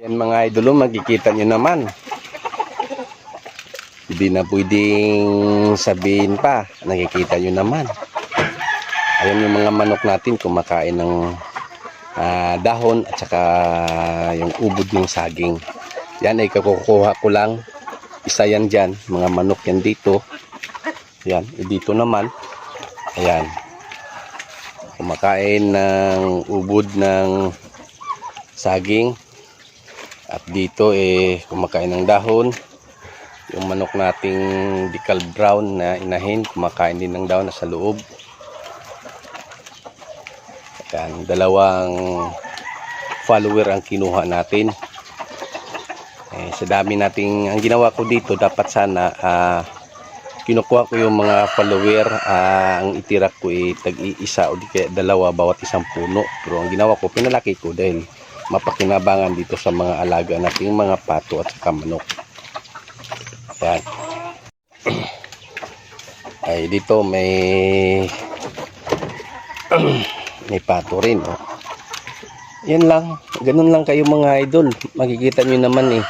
Yan mga idolo, magkikita nyo naman. Hindi na pwedeng sabihin pa, nakikita nyo naman. Ayan yung mga manok natin kumakain ng ah, dahon at saka yung ubod ng saging. Yan ay kakukuha ko lang. Isa yan dyan, mga manok yan dito. Yan, eh, dito naman. Ayan. Kumakain ng ubod ng saging. At dito eh kumakain ng dahon. Yung manok nating decal brown na inahin, kumakain din ng dahon nasa loob. Yan, dalawang follower ang kinuha natin. Eh, sa dami nating, ang ginawa ko dito, dapat sana ah, kinukuha ko yung mga follower, ah, ang itirak ko ay tag-iisa o di kaya dalawa bawat isang puno. Pero ang ginawa ko, pinalaki ko dahil mapakinabangan dito sa mga alaga nating mga pato at saka manok. Yan. Ay dito may may pato rin oh. Yan lang, ganun lang kayo mga idol. Makikita nyo naman eh.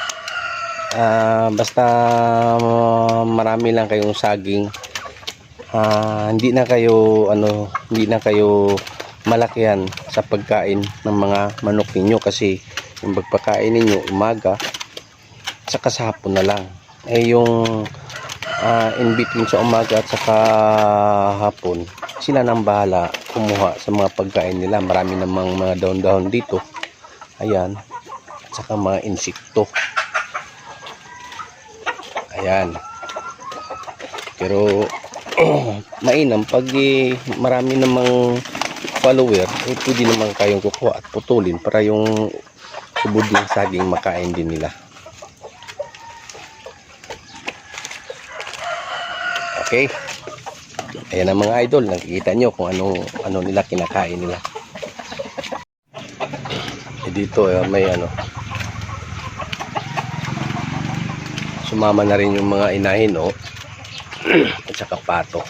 Ah, basta ah, marami lang kayong saging. Ah, hindi na kayo ano, hindi na kayo malakihan sa pagkain ng mga manok ninyo kasi yung pagpakain ninyo umaga sa hapon na lang. Eh yung ah, in between sa umaga at saka hapon, sila nang bahala kumuha sa mga pagkain nila. Marami namang mga daon-daon dito. Ayan. At saka mga insekto. Ayan. Pero mainam pag eh, marami namang follower, eh, pwede naman kayong kukuha at putulin para yung ubod ng saging makain din nila. Okay. Ayan ang mga idol, nakikita nyo kung ano, ano nila kinakain nila. Eh dito eh, may ano. Sumama na rin yung mga inahin, oh. At saka pato.